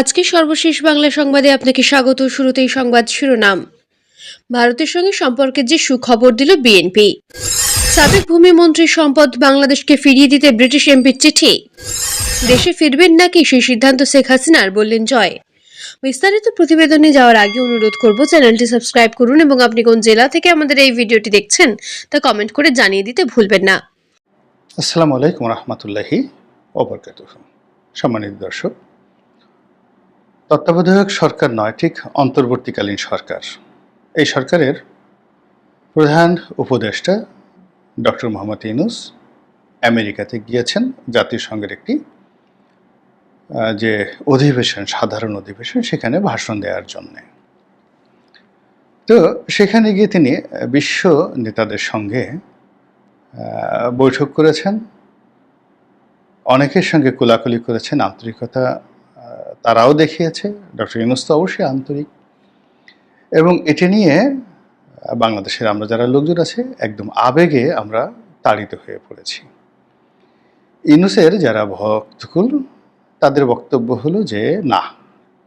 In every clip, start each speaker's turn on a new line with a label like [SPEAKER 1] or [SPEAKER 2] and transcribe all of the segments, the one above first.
[SPEAKER 1] আজকে সর্বশেষ বাংলা সংবাদে আপনাকে স্বাগত। শুরুতেই সংবাদ শিরোনাম। ভারতের সঙ্গে সম্পর্কের যে সুখবর দিল বিএনপি। সাবেক ভূমিমন্ত্রী সম্পদ বাংলাদেশকে ফিরিয়ে দিতে ব্রিটিশ এমপির চিঠি। দেশে ফিরবেন নাকি সেই সিদ্ধান্ত শেখ হাসিনার, বললেন জয়। বিস্তারিত প্রতিবেদনে যাওয়ার আগে অনুরোধ করব, চ্যানেলটি সাবস্ক্রাইব করুন এবং আপনি কোন জেলা থেকে আমাদের এই ভিডিওটি দেখছেন তা কমেন্ট করে জানিয়ে দিতে ভুলবেন না।
[SPEAKER 2] আসসালামু আলাইকুম রহমতুল্লাহি ওবরকাত সম্মানিত দর্শক তত্ত্বাবধায়ক সরকার নয়, ঠিক অন্তর্বর্তীকালীন সরকার। এই সরকারের প্রধান উপদেষ্টা ডক্টর মোহাম্মদ ইউনুস আমেরিকাতে গিয়েছেন জাতিসংঘের একটি যে অধিবেশন, সাধারণ অধিবেশন, সেখানে ভাষণ দেওয়ার জন্যে। তো সেখানে গিয়ে তিনি বিশ্ব নেতাদের সঙ্গে বৈঠক করেছেন। অনেকের সঙ্গে কোলাকুলি করেছেন, আন্তরিকতা তারাও দেখিয়েছে, ডক্টর ইউনুস তো অবশ্যই আন্তরিক। এবং এটি নিয়ে বাংলাদেশের আমরা যারা লোকজন আছে, একদম আবেগে আমরা তাড়িত হয়ে পড়েছি। ইউনুসের যারা ভক্তকুল, তাদের বক্তব্য হলো যে, না,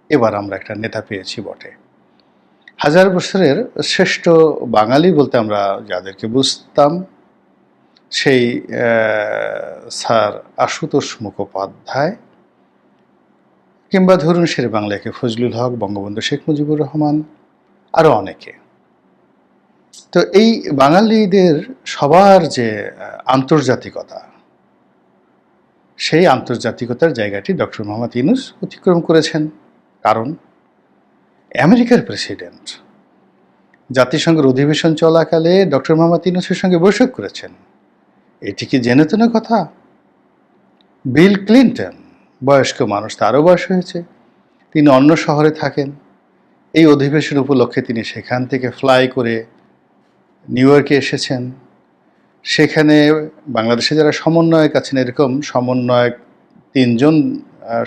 [SPEAKER 2] এবার আমরা একটা নেতা পেয়েছি বটে। হাজার বছরের শ্রেষ্ঠ বাঙালি বলতে আমরা যাদেরকে বুঝতাম, সেই স্যার আশুতোষ মুখোপাধ্যায় কিংবা ধরুন শের বাংলাকে ফজলুল হক, বঙ্গবন্ধু শেখ মুজিবুর রহমান আরও অনেকে। তো এই বাঙালিদের সবার যে আন্তর্জাতিকতা, সেই আন্তর্জাতিকতার জায়গাটি ডক্টর মোহাম্মদ ইউনুস অতিক্রম করেছেন। কারণ আমেরিকার প্রেসিডেন্ট জাতিসংঘের অধিবেশন চলাকালে ডক্টর মোহাম্মদ ইউনুসের সঙ্গে বৈঠক করেছেন। এটি কি জেনে তো না কথা? বিল ক্লিন্টন বয়স্ক মানুষ তারও বয়স হয়েছে। তিনি অন্য শহরে থাকেন। এই অধিবেশন উপলক্ষে তিনি সেখান থেকে ফ্লাই করে নিউ ইয়র্কে এসেছেন। সেখানে বাংলাদেশে যারা সমন্বয়ক আছেন, এরকম সমন্বয়ক তিনজন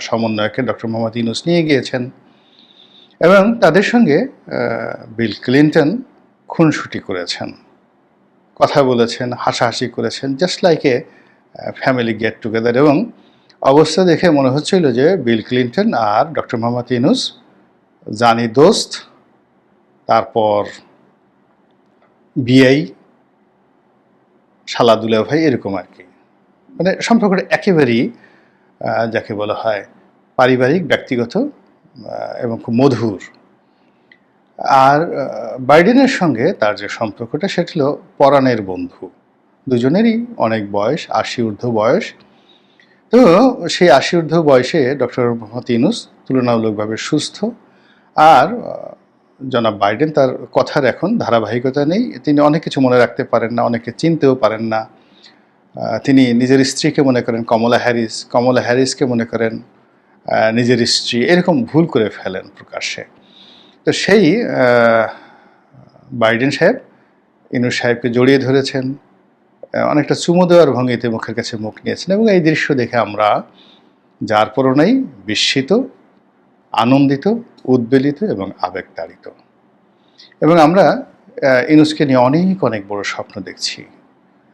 [SPEAKER 2] সমন্বয়কে ডক্টর মোহাম্মদ ইউনুস নিয়ে গিয়েছেন। এবং তাদের সঙ্গে বিল ক্লিন্টন খুনসুটি করেছেন। কথা বলেছেন, হাসাহাসি করেছেন just like a family get together এবং অবস্থা দেখে মনে হচ্ছিল যে বিল ক্লিন্টন আর ডক্টর মোহাম্মদ ইউনুস জানি দোস্ত, তারপর বিআই শালাদুলা ভাই, এরকম আর কি। মানে সম্পর্কটা একেবারেই যাকে বলা হয় পারিবারিক, ব্যক্তিগত এবং খুব মধুর। আর বাইডেনের সঙ্গে তার যে সম্পর্কটা, সেটা হলো পরাণের বন্ধু। দুজনেরই অনেক বয়স, আশি ঊর্ধ্ব বয়স। তো সেই আশি ঊর্ধ্ব বয়সে ডক্টর মোহাম্মদ ইউনুস তুলনামূলকভাবে সুস্থ। আর জনাব বাইডেন তার কথার এখন ধারাবাহিকতা নেই। তিনি অনেক কিছু মনে রাখতে পারেন না, অনেকে চিনতেও পারেন না। তিনি নিজের স্ত্রীকে মনে করেন কমলা হ্যারিস, কমলা হ্যারিসকে মনে করেন নিজের স্ত্রী। এরকম ভুল করে ফেলেন প্রকাশ্যে। তো সেই বাইডেন সাহেব ইনুস সাহেবকে জড়িয়ে ধরেছেন। অনেকটা চুমু দেওয়ার ভঙ্গিতে মুখের কাছে মুখ নিয়েছেন এবং এই দৃশ্য দেখে আমরা, যার পরনেই বিস্মিত, আনন্দিত, উদ্বেলিত এবং আবেগতাড়িত। এবং আমরা ইনুসকে নিয়ে অনেক অনেক বড় স্বপ্ন দেখছি।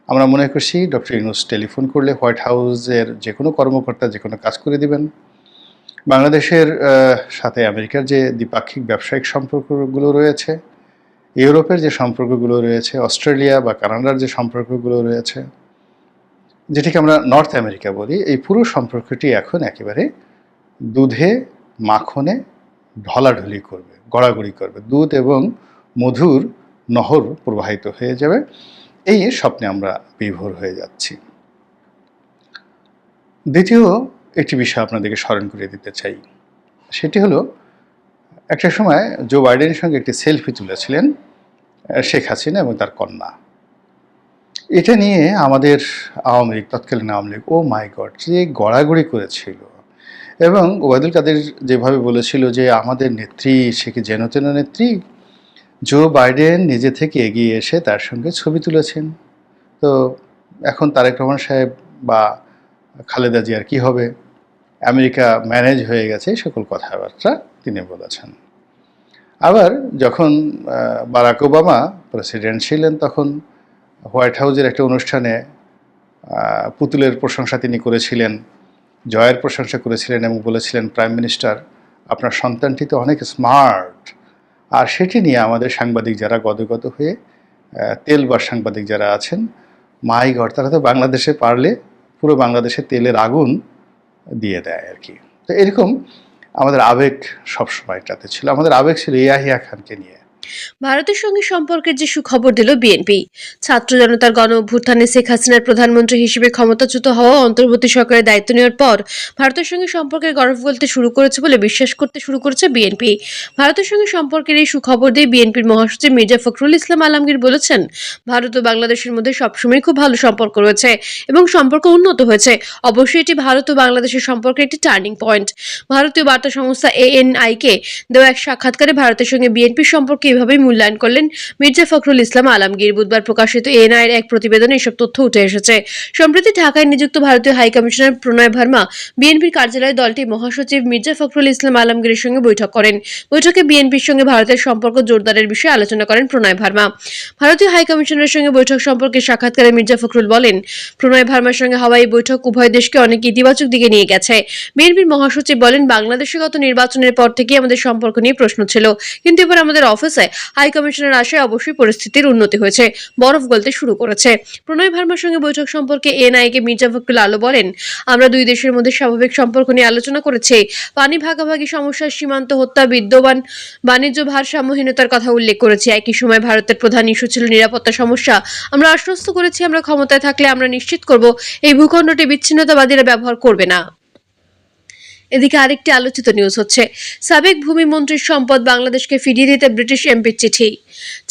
[SPEAKER 2] আমরা মনে করছি ডক্টর ইনুস টেলিফোন করলে হোয়াইট হাউসের যে কোনো কর্মকর্তা যে কোনো কাজ করে দিবেন। বাংলাদেশের সাথে আমেরিকার যে দ্বিপাক্ষিক ব্যবসায়িক সম্পর্কগুলো রয়েছে ইউরোপের যে সম্পর্কগুলো রয়েছে, অস্ট্রেলিয়া বা কানাডার যে সম্পর্কগুলো রয়েছে, যেটিকে আমরা নর্থ আমেরিকা বলি, এই পুরো সম্পর্কটি এখন একেবারে দুধে, মাখনে, ঢলাঢলি করবে, গড়াগড়ি করবে। দুধ এবং মধুর নহর প্রবাহিত হয়ে যাবে। এই স্বপ্নে আমরা বিভোর হয়ে যাচ্ছি। দ্বিতীয় একটি বিষয় আপনাদেরকে স্মরণ করিয়ে দিতে চাই। সেটি হলো, একটা সময় জো বাইডেনের সঙ্গে একটি সেলফি তুলেছিলেন। শেখ হাসিনা এবং তার কন্যা। এটা নিয়ে আমাদের আওয়ামী লীগ, তৎকালীন Awami League, oh my God, যে গড়াগড়ি করেছিল এবং ওবায়দুল কাদের যেভাবে বলেছিল যে আমাদের নেত্রী, সে কি যেন তেন নেত্রী? জো বাইডেন নিজে থেকে এগিয়ে এসে তার সঙ্গে ছবি তুলেছেন। তো এখন তারেক রহমান সাহেব বা খালেদা জিয়ার কি হবে? আমেরিকা ম্যানেজ হয়ে গেছে সকল কথাবার্তা তিনি বলেছেন। আবার যখন বারাক ওবামা প্রেসিডেন্ট ছিলেন তখন হোয়াইট হাউজের একটা অনুষ্ঠানে পুতুলের প্রশংসা তিনি করেছিলেন, জয়ের প্রশংসা করেছিলেন এবং বলেছিলেন প্রাইম মিনিস্টার আপনার সন্তানটি তো অনেক স্মার্ট আর সেটি নিয়ে আমাদের সাংবাদিক যারা গদগদ হয়ে তেলবার সাংবাদিক যারা আছেন, মাই গড, তারা তো বাংলাদেশে পারলে পুরো বাংলাদেশে তেলের আগুন দিয়ে দেয় আর কি। তো এরকম আমাদের আবেগ সবসময় এটাতে ছিল। আমাদের আবেগ ছিল ইয়াহিয়া খানকে নিয়ে।
[SPEAKER 1] ভারতের সঙ্গে সম্পর্কের যে সুখবর দিল বিএনপি। ছাত্র জনতার গণ অভ্যুত্থানে শেখ হাসিনার প্রধানমন্ত্রী হিসেবে ক্ষমতাচ্যুত হওয়া অন্তর্বর্তী সরকারের দায়িত্ব নেওয়ার পর ভারতের সঙ্গে সম্পর্কের গরফ গলতে শুরু করেছে বলে বিশ্বাস করতে শুরু করেছে বিএনপি। ভারতের সঙ্গে সম্পর্কের এই সুখবর দিয়ে বিএনপির মহাসচিব মির্জা ফখরুল ইসলাম আলমগীর বলেছেন, ভারত ও বাংলাদেশের মধ্যে সবসময় খুব ভালো সম্পর্ক রয়েছে এবং সম্পর্ক উন্নত হয়েছে। অবশ্যই এটি ভারত ও বাংলাদেশের সম্পর্কের একটি টার্নিং পয়েন্ট ভারতীয় বার্তা সংস্থা এএনআই কে দেওয়া এক সাক্ষাৎকারে ভারতের সঙ্গে বিএনপির সম্পর্কে এভাবেই মূল্যায়ন করলেন মির্জা ফখরুল ইসলাম আলমগীর। বুধবার প্রকাশিত এএনআই এর এক প্রতিবেদনে এসব তথ্য উঠে এসেছে। সম্প্রতি ঢাকায় নিযুক্ত ভারতীয় হাই কমিশনার প্রণয় ভার্মা বিএনপির কার্যালয়ে দলটি মহাসচিব মির্জা ফখরুল ইসলাম আলমগীরের সঙ্গে বৈঠক করেন। বৈঠকে বিএনপির সঙ্গে ভারতের সম্পর্ক জোরদারের বিষয়ে আলোচনা করেন প্রণয় ভার্মা। ভারতীয় হাই কমিশনারের সঙ্গে বৈঠক সম্পর্কে সাক্ষাৎকারে মির্জা ফখরুল বলেন, প্রণয় ভার্মার সঙ্গে হওয়া এই বৈঠক উভয় দেশকে অনেক ইতিবাচক দিকে নিয়ে গেছে। বিএনপির মহাসচিব বলেন, বাংলাদেশে গত নির্বাচনের পর থেকেই আমাদের সম্পর্ক নিয়ে প্রশ্ন ছিল। কিন্তু এবার আমাদের অফিসে হাই কমিশনার আসায় অবশ্যই পরিস্থিতির উন্নতি হয়েছে। বরফ গলতে শুরু করেছে। প্রণয় ভার্মার সঙ্গে বৈঠক সম্পর্কে এনআইকে মির্জা ফখরুল আলো বলেন, আমরা দুই দেশের মধ্যে স্বাভাবিক সম্পর্ক নিয়ে আলোচনা করেছি। পানি ভাগাভাগি সমস্যা সীমান্ত হত্যা, বিদ্যমান বাণিজ্য ভারসাম্যহীনতার কথা উল্লেখ করেছি। একই সময় ভারতের প্রধান ইস্যু ছিল নিরাপত্তা সমস্যা। আমরা আশ্বস্ত করেছি আমরা ক্ষমতায় থাকলে আমরা নিশ্চিত করব, এই ভূখণ্ডটি বিচ্ছিন্নতাবাদীরা ব্যবহার করবে না। এদিকে আরেকটি আলোচিত নিউজ হচ্ছে। সাবেক ভূমিমন্ত্রীর সম্পদ বাংলাদেশকে ফিরিয়ে দিতে ব্রিটিশ এমপির চিঠি।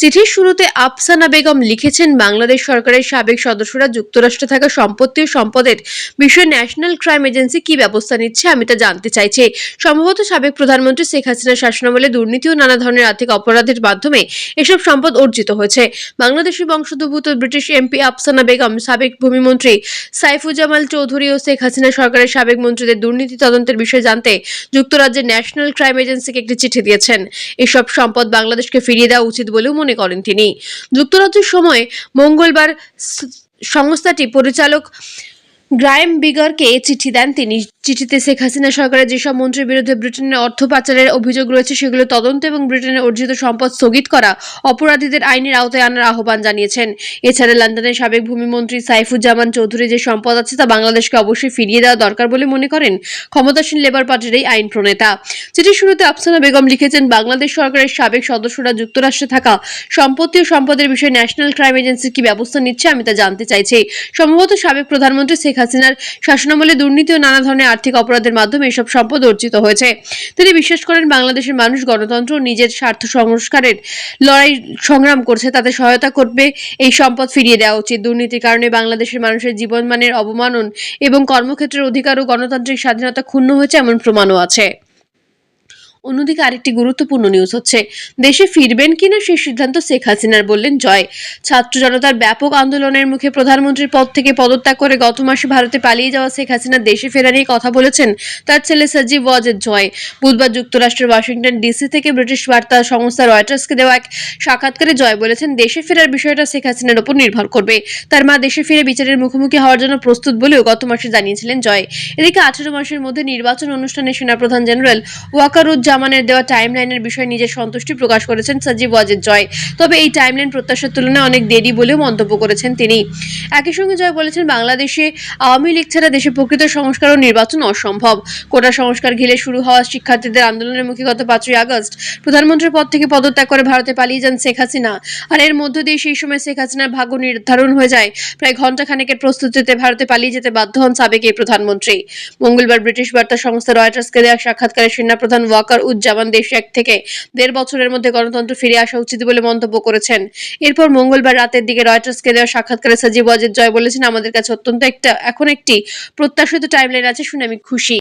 [SPEAKER 1] চিঠির শুরুতে আফসানা বেগম লিখেছেন, বাংলাদেশ সরকারের সাবেক সদস্যরা যুক্তরাষ্ট্রে থাকা সম্পত্তি ও সম্পদের বিষয়ে ন্যাশনাল ক্রাইম এজেন্সি কি ব্যবস্থা নিচ্ছে আমি তা জানতে চাইছি। সম্ভবত সাবেক প্রধানমন্ত্রী শেখ হাসিনার শাসনামলে দুর্নীতি ও নানা ধরনের আর্থিক অপরাধের মাধ্যমে এসব সম্পদ অর্জিত হয়েছে। বাংলাদেশি বংশোদ্ভূত ব্রিটিশ এমপি আফসানা বেগম, সাবেক ভূমিমন্ত্রী সাইফুজ্জামাল চৌধুরী ও শেখ হাসিনা সরকারের সাবেক মন্ত্রীদের দুর্নীতি তদন্তের বিষয়ে জানতে যুক্তরাজ্যের ন্যাশনাল ক্রাইম এজেন্সিকে একটি চিঠি দিয়েছেন। এসব সম্পদ বাংলাদেশকে ফিরিয়ে দেওয়া উচিত বলেও মনে করেন তিনি। যুক্তরাজ্যের সময় মঙ্গলবার সংস্থাটি পরিচালক গ্রায়েম বিগরকে চিঠি দেন তিনি। চিঠিতে শেখ হাসিনা সরকারের যেসব মন্ত্রীর বিরুদ্ধে ব্রিটেনের অর্থ পাচারের অভিযোগ রয়েছে, সেগুলো তদন্ত এবং ব্রিটেনের অর্জিত সম্পদ স্থগিত করা অপরাধীদের আইনের আওতায় আনার আহ্বান জানিয়েছেন। এছাড়া লন্ডনের সাবেক ভূমিমন্ত্রী সাইফুজ্জামান চৌধুরী যে সম্পদ আছে, তা বাংলাদেশকে অবশ্যই ফিরিয়ে দেওয়া দরকার বলে মনে করেন ক্ষমতাসীন লেবার পার্টির এই আইন প্রণেতা। চিঠির শুরুতে আফসানা বেগম লিখেছেন, বাংলাদেশ সরকারের সাবেক সদস্যরা যুক্তরাষ্ট্রে থাকা সম্পত্তি ও সম্পদের বিষয়ে ন্যাশনাল ক্রাইম এজেন্সি কি ব্যবস্থা নিচ্ছে আমি তা জানতে চাইছি। সম্ভবত সাবেক প্রধানমন্ত্রী শেখ হাসিনার শাসনামলে দুর্নীতি ও নানা ধরনের আর্থিক অপরাধের মাধ্যমে এসব সম্পদ অর্জিত হয়েছে। তিনি বিশ্বাস করেন, বাংলাদেশের মানুষ, গণতন্ত্র নিজের স্বার্থ সংস্কারের লড়াই সংগ্রাম করছে, তাতে সহায়তা করবে এই সম্পদ ফিরিয়ে দেওয়া উচিত। দুর্নীতির কারণে বাংলাদেশের মানুষের জীবনমানের অবমানন এবং কর্মক্ষেত্রের অধিকার ও গণতান্ত্রিক স্বাধীনতা ক্ষুণ্ণ হয়েছে, এমন প্রমাণও আছে। অন্যদিকে আরেকটি গুরুত্বপূর্ণ নিউজ হচ্ছে, দেশে ফিরবেন কিনা সেই সিদ্ধান্ত শেখ হাসিনার বললেন জয়। ছাত্র জনতার ব্যাপক আন্দোলনের মুখে প্রধানমন্ত্রীর পদ থেকে পদত্যাগ করে গত মাসে ভারতে পালিয়ে যাওয়া শেখ হাসিনা দেশে ফেরা নিয়ে কথা বলেছেন তার ছেলে সাজিব ওয়াজেদ জয়। বুধবার যুক্তরাষ্ট্রের ওয়াশিংটন ডিসি থেকে ব্রিটিশ বার্তা সংস্থা রয়টার্সকে দেওয়া এক সাক্ষাৎকারে জয় বলেছেন, দেশে ফেরার বিষয়টা শেখ হাসিনার উপর নির্ভর করবে। তার মা দেশে ফিরে বিচারের মুখোমুখি হওয়ার জন্য প্রস্তুত বলেও গত মাসে জানিয়েছিলেন জয়। এদিকে আঠারো মাসের মধ্যে নির্বাচন অনুষ্ঠানে সেনাপ্রধান জেনারেল ওয়াকারুজ্জামানের দেওয়া টাইমলাইনের বিষয়ে নিজের সন্তুষ্টি প্রকাশ করেছেন সাজিব ওয়াজেদ জয়। তবে এই টাইমলাইন প্রত্যাশার তুলনায় অনেক দেরি বলেও মন্তব্য করেছেন তিনি। একই সঙ্গে জয় বলেছেন, বাংলাদেশে আওয়ামী লীগ ছাড়া দেশে প্রকৃত সংস্কার ও নির্বাচন অসম্ভব। কোটা সংস্কার ঘিরে শুরু হওয়া শিক্ষার্থীদের আন্দোলনের মুখে গত পাঁচই আগস্ট। প্রধানমন্ত্রীর পদ থেকে পদত্যাগ করে ভারতে পালিয়ে যান শেখ হাসিনা। আর এর মধ্য দিয়ে সেই সময় শেখ হাসিনার ভাগ্য নির্ধারণ হয়ে যায়। প্রায় ঘণ্টা খানেকের প্রস্তুতিতে ভারতে পালিয়ে যেতে বাধ্য হন সাবেক এই প্রধানমন্ত্রী। মঙ্গলবার ব্রিটিশ বার্তা সংস্থা রয়টার্সকে দেওয়া সাক্ষাৎকারে সেনাপ্রধান ওয়াকার উজ্জামান দেশ এক থেকে দেড় বছরের মধ্যে গণতন্ত্র ফিরে আসা উচিত বলে মন্তব্য করেছেন। এরপর মঙ্গলবার রাতের দিকে রয়টার্সকে দেওয়া সাক্ষাৎকারে সাজিব ওয়াজেদ জয় বলেছেন, আমাদের কাছে অত্যন্ত একটা, এখন একটি প্রত্যাশিত টাইমলাইন আছে, শুনে আমি খুশি।